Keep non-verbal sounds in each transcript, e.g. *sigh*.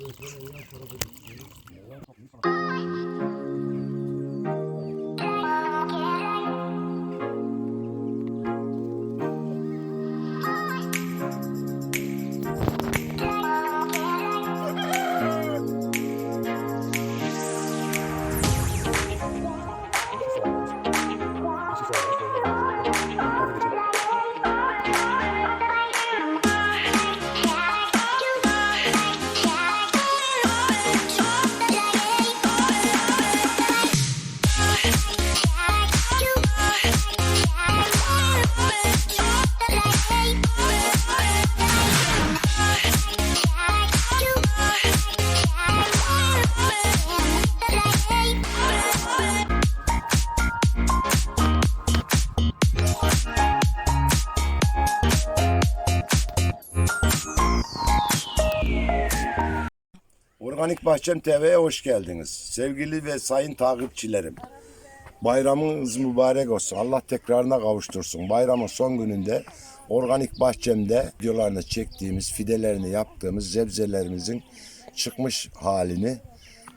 Evet, ben oradan çorabı geçiyorum. Organik Bahçem TV'ye hoş geldiniz. Sevgili ve sayın takipçilerim. Bayramınız mübarek olsun. Allah tekrarına kavuştursun. Bayramın son gününde Organik Bahçem'de videolarını çektiğimiz, fidelerini yaptığımız sebzelerimizin çıkmış halini,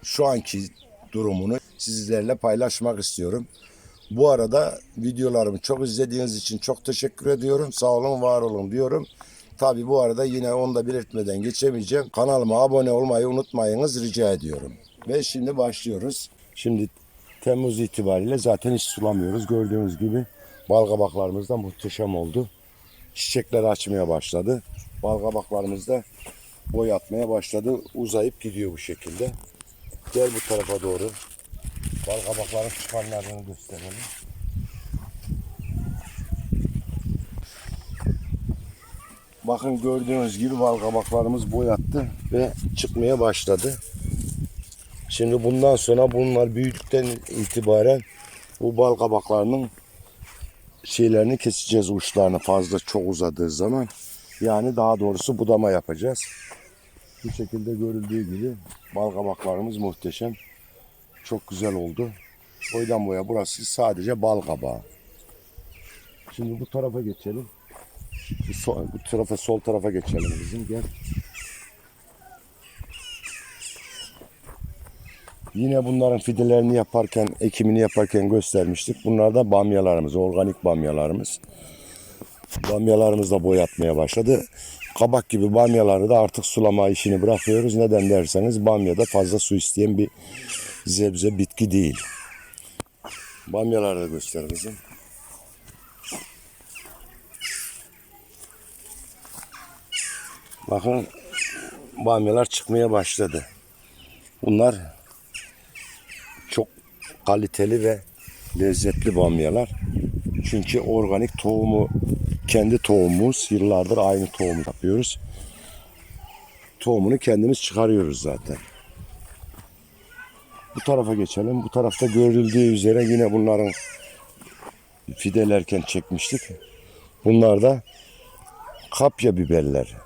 şu anki durumunu sizlerle paylaşmak istiyorum. Bu arada videolarımı çok izlediğiniz için çok teşekkür ediyorum. Sağ olun, var olun diyorum. Tabi bu arada yine onu da belirtmeden geçemeyeceğim. Kanalıma abone olmayı unutmayınız rica ediyorum. Ve şimdi başlıyoruz. Şimdi Temmuz itibariyle zaten hiç sulamıyoruz. Gördüğünüz gibi balgabaklarımız da muhteşem oldu. Çiçekler açmaya başladı. Balgabaklarımız da boy atmaya başladı. Uzayıp gidiyor bu şekilde. Gel bu tarafa doğru. Balgabakların çıkanlarını gösterelim. Bakın gördüğünüz gibi bal kabaklarımız boyattı ve çıkmaya başladı. Şimdi bundan sonra bunlar büyüdükten itibaren bu bal kabaklarının şeylerini keseceğiz uçlarını fazla çok uzadığı zaman. Yani daha doğrusu budama yapacağız. Bu şekilde görüldüğü gibi bal kabaklarımız muhteşem. Çok güzel oldu. Boydan boya burası sadece bal. Şimdi bu tarafa geçelim. Bu, sol, bu tarafa sol tarafa geçelim bizim gel. Yine bunların fidelerini yaparken, ekimini yaparken göstermiştik. Bunlar da bamyalarımız, organik bamyalarımız. Bamyalarımız da boyatmaya başladı. Kabak gibi bamyaları da artık sulama işini bırakıyoruz. Neden derseniz bamya da fazla su isteyen bir zebze bitki değil. Bamyaları da göster Bakın bamyalar çıkmaya başladı. Bunlar çok kaliteli ve lezzetli bamyalar. Çünkü organik tohumu kendi tohumumuz. Yıllardır aynı tohumu yapıyoruz. Tohumunu kendimiz çıkarıyoruz zaten. Bu tarafa geçelim. Bu tarafta görüldüğü üzere yine bunların fidelerken çekmiştik. Bunlar da kapya biberler.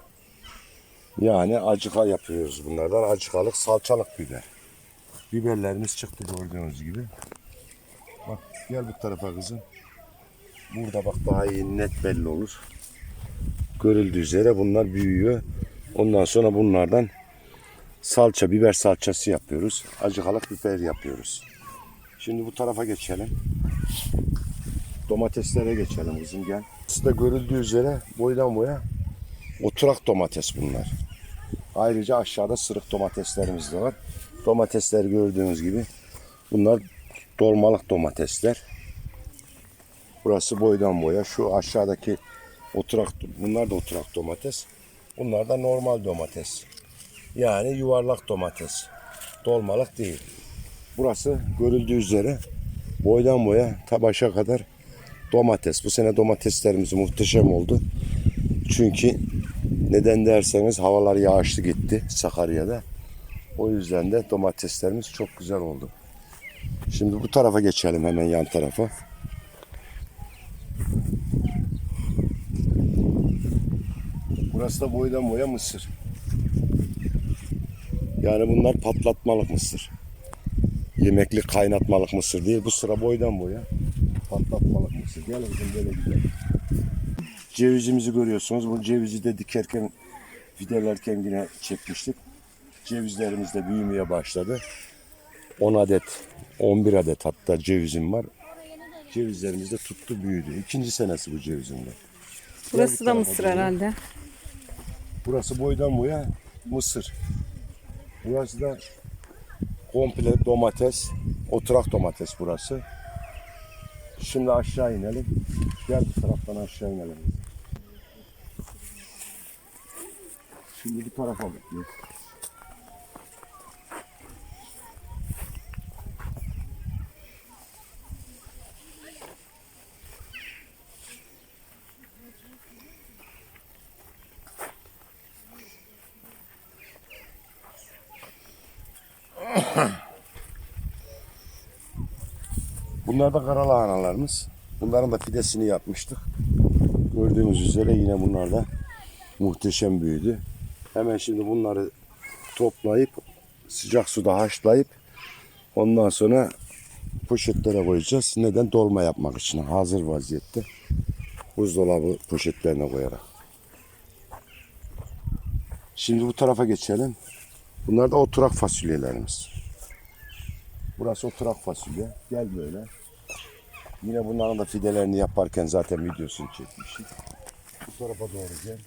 Yani acıka yapıyoruz bunlardan. Acıkalık salçalık biber. Biberlerimiz çıktı gördüğünüz gibi. Bak gel bu tarafa kızım. Burada bak daha iyi net belli olur. Görüldüğü üzere bunlar büyüyor. Ondan sonra bunlardan salça, biber salçası yapıyoruz. Acıkalık biber yapıyoruz. Şimdi bu tarafa geçelim. Domateslere geçelim kızım gel. Sizde görüldüğü üzere boydan boya oturak domates bunlar. Ayrıca aşağıda sırık domateslerimiz de var. Domatesler gördüğünüz gibi bunlar dolmalık domatesler. Burası boydan boya. Şu aşağıdaki oturak bunlar da oturak domates. Bunlar da normal domates. Yani yuvarlak domates. Dolmalık değil. Burası görüldüğü üzere boydan boya ta başa kadar domates. Bu sene domateslerimiz muhteşem oldu. Çünkü neden derseniz havalar yağışlı gitti Sakarya'da. O yüzden de domateslerimiz çok güzel oldu. Şimdi bu tarafa geçelim hemen yan tarafa. Burası da boydan boya mısır. Yani bunlar patlatmalık mısır. Yemeklik kaynatmalık mısır değil. Bu sıra boydan boya patlatmalık mısır. Gel kızım böyle gidelim. Cevizimizi görüyorsunuz. Bu cevizi de dikerken, fidelerken yine çekmiştik. Cevizlerimiz de büyümeye başladı. 10 adet, 11 adet hatta cevizim var. Cevizlerimiz de tuttu büyüdü. İkinci senesi bu cevizin de. Burası da mısır doğru. herhalde. Burası boydan boya mısır. Burası da komple domates. Oturak domates burası. Şimdi aşağı inelim. Gel bu taraftan aşağı inelim. Şimdi bu tarafa bakıyoruz. Bunlar da karalahanalarımız. Bunların da fidesini yapmıştık. Gördüğünüz üzere yine bunlar da muhteşem büyüdü. Hemen şimdi bunları toplayıp sıcak suda haşlayıp ondan sonra poşetlere koyacağız. Neden? Dolma yapmak için hazır vaziyette. Buzdolabı poşetlerine koyarak. Şimdi bu tarafa geçelim. Bunlar da oturak fasulyelerimiz. Burası oturak fasulye. Gel böyle. Yine bunların da fidelerini yaparken zaten videosunu çekmişim. Bu tarafa doğru gel.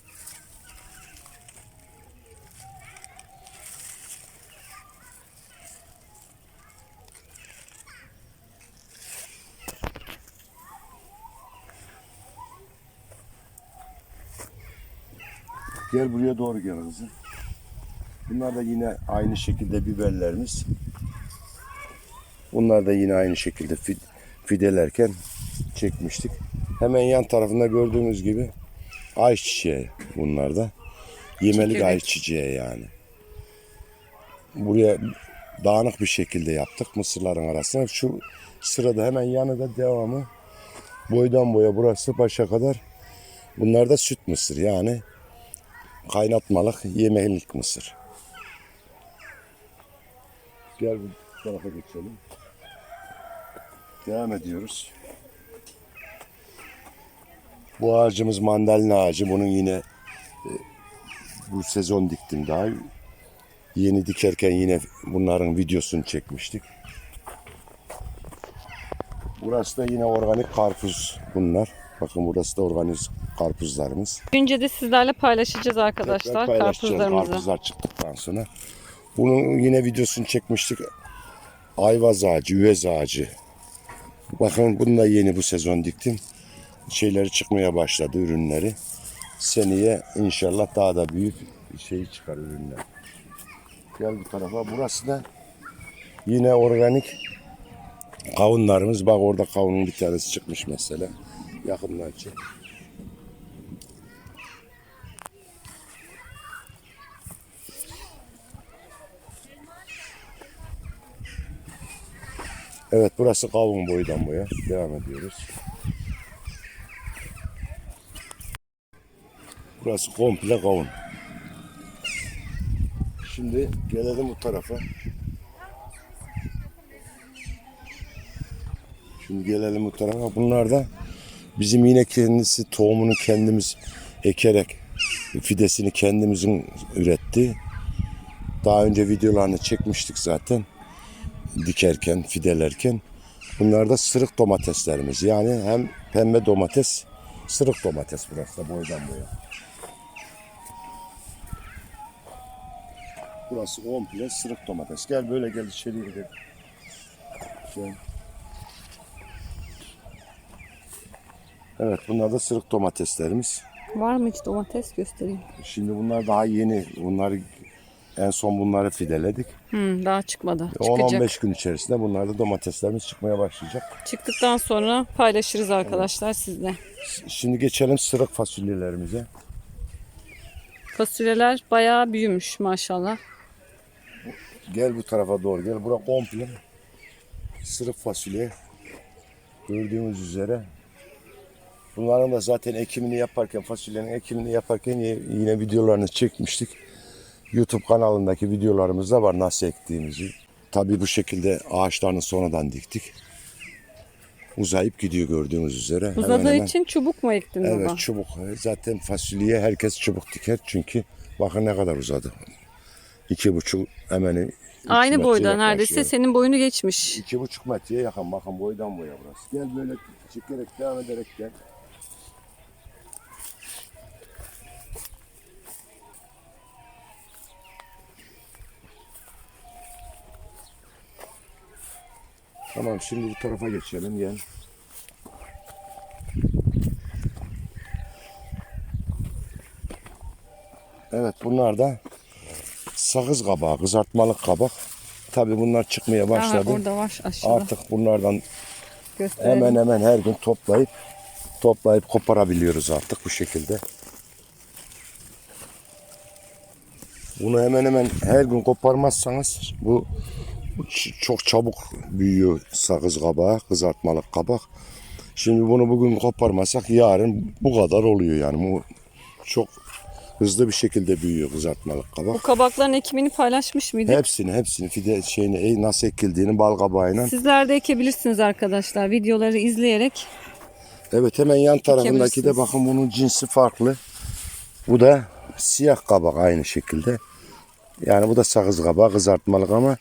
Gel buraya doğru gel kızım. Bunlar da yine aynı şekilde biberlerimiz. Bunlar da yine aynı şekilde fid- fidelerken çekmiştik. Hemen yan tarafında gördüğünüz gibi ayçiçeği bunlar da. Yemelik Çekirdek. ayçiçeği yani. Buraya dağınık bir şekilde yaptık mısırların arasına. Şu sırada hemen yanında devamı boydan boya burası başa kadar. Bunlar da süt mısır yani kaynatmalık yemelik mısır. Gel bu tarafa geçelim. Devam ediyoruz. Bu ağacımız mandalina ağacı. Bunun yine e, bu sezon diktim daha. Yeni dikerken yine bunların videosunu çekmiştik. Burası da yine organik karpuz bunlar. Bakın burası da organik karpuzlarımız. Önce de sizlerle paylaşacağız arkadaşlar Tekrar karpuzlarımızı. Karpuzlar çıktıktan sonra. Bunun yine videosunu çekmiştik. Ayvaz ağacı, üvez ağacı. Bakın bunu da yeni bu sezon diktim. Şeyleri çıkmaya başladı ürünleri. Seneye inşallah daha da büyük şey çıkar ürünler. Gel bu tarafa. Burası da yine organik kavunlarımız. Bak orada kavunun bir tanesi çıkmış mesela. Yakından çek. Evet burası kavun boydan boya. Devam ediyoruz. Burası komple kavun. Şimdi gelelim bu tarafa. Şimdi gelelim bu tarafa. Bunlar da bizim yine kendisi tohumunu kendimiz ekerek fidesini kendimizin üretti. Daha önce videolarını çekmiştik zaten dikerken, fidelerken. Bunlar da sırık domateslerimiz. Yani hem pembe domates, sırık domates burası da boydan boya. Burası komple sırık domates. Gel böyle gel içeriye gel. Gel. Evet bunlar da sırık domateslerimiz. Var mı hiç domates göstereyim? Şimdi bunlar daha yeni. Bunları en son bunları fideledik. Hmm, daha çıkmadı. Çıkacak. 10-15 gün içerisinde bunlar da domateslerimiz çıkmaya başlayacak. Çıktıktan sonra paylaşırız arkadaşlar sizle. Şimdi geçelim sırık fasulyelerimize. Fasulyeler bayağı büyümüş maşallah. Gel bu tarafa doğru gel. Bura komple sırık fasulye. Gördüğünüz üzere. Bunların da zaten ekimini yaparken, fasulyenin ekimini yaparken yine videolarını çekmiştik. YouTube kanalındaki videolarımızda var nasıl ektiğimizi. Tabii bu şekilde ağaçlarını sonradan diktik. Uzayıp gidiyor gördüğünüz üzere. Hemen Uzadığı hemen- için çubuk mu ektin Evet baba? çubuk. Zaten fasulyeye herkes çubuk diker çünkü bakın ne kadar uzadı. İki buçuk hemen Aynı boyda yaklaşıyor. neredeyse senin boyunu geçmiş. İki buçuk metreye yakın. Bakın boydan boya burası. Gel böyle çıkarak devam ederek gel. Tamam şimdi bu tarafa geçelim gel. Evet bunlar da sakız kabağı, kızartmalık kabak. Tabii bunlar çıkmaya Aha, başladı. orada var aşağıda. Artık bunlardan Gösterelim. hemen hemen her gün toplayıp toplayıp koparabiliyoruz artık bu şekilde. Bunu hemen hemen her gün koparmazsanız bu çok çabuk büyüyor sakız kabağı, kızartmalık kabak. Şimdi bunu bugün koparmasak yarın bu kadar oluyor yani. Bu çok hızlı bir şekilde büyüyor kızartmalık kabak. Bu kabakların ekimini paylaşmış mıydık? Hepsini hepsini fide şeyini e, nasıl ekildiğini bal kabağıyla Sizler de ekebilirsiniz arkadaşlar. Videoları izleyerek. Evet hemen yan tarafındaki de bakın bunun cinsi farklı. Bu da siyah kabak aynı şekilde. Yani bu da sakız kabağı kızartmalık ama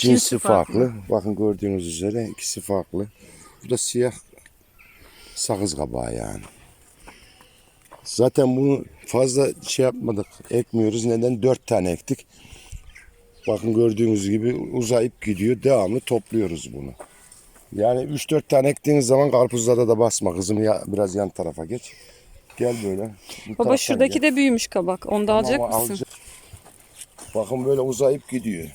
cinsi, farklı. farklı. Bakın gördüğünüz üzere ikisi farklı. Bu da siyah sakız kabağı yani. Zaten bunu fazla şey yapmadık, ekmiyoruz. Neden? Dört tane ektik. Bakın gördüğünüz gibi uzayıp gidiyor. Devamlı topluyoruz bunu. Yani 3-4 tane ektiğiniz zaman karpuzlara da basma kızım. Ya, biraz yan tarafa geç. Gel böyle. Bu Baba şuradaki gel. de büyümüş kabak. Onu da alacak Ama mısın? alacak. Bakın böyle uzayıp gidiyor.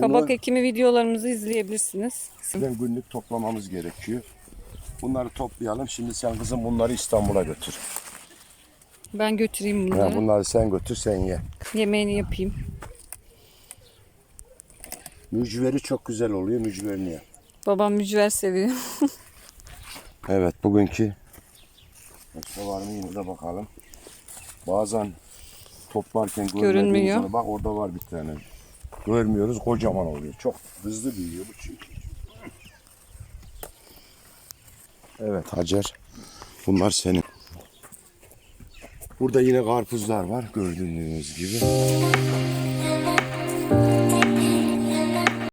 Kabak Bunu ekimi videolarımızı izleyebilirsiniz. bizden günlük toplamamız gerekiyor. Bunları toplayalım. Şimdi sen kızım bunları İstanbul'a götür. Ben götüreyim bunları. bunları sen götür sen ye. Yemeğini yapayım. Mücveri çok güzel oluyor mücverini ye. Babam mücver seviyor. *laughs* Evet bugünkü başka var mı yine de bakalım. Bazen toplarken Görünmüyor. bak orada var bir tane. Görmüyoruz kocaman oluyor. Çok hızlı büyüyor bu çünkü. Evet Hacer. Bunlar senin. Burada yine karpuzlar var gördüğünüz gibi.